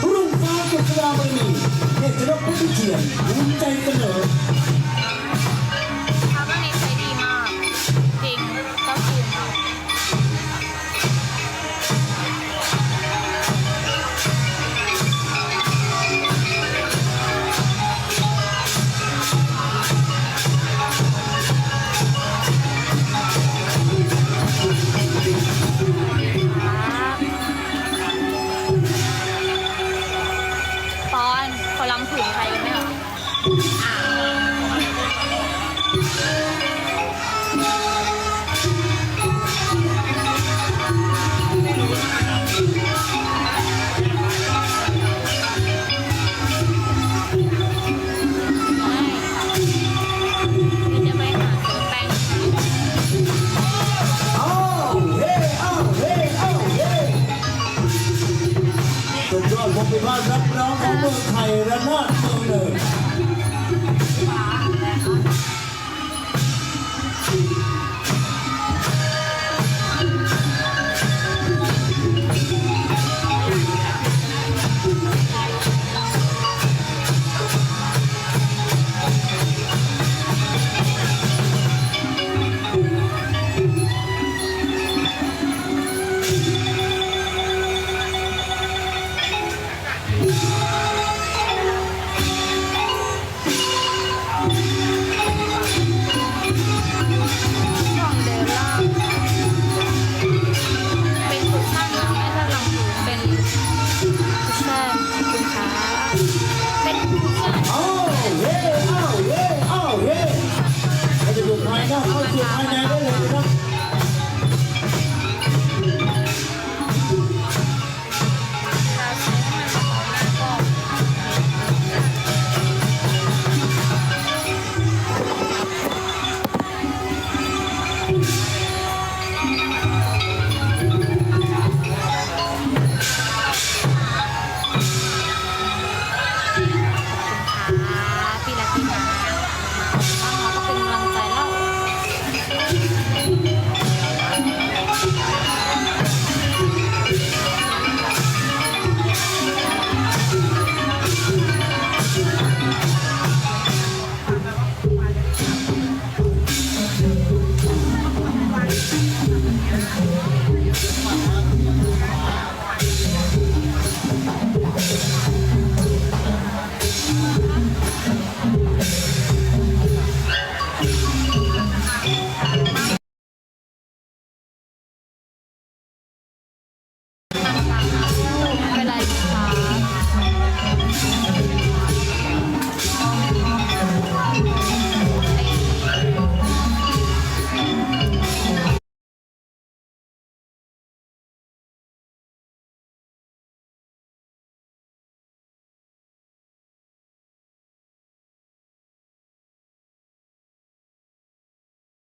구름 사학교 수다하니 내 드럭 패키지엔 문자 있거든 ลำถึงใครกันไหมหร that much. Bye.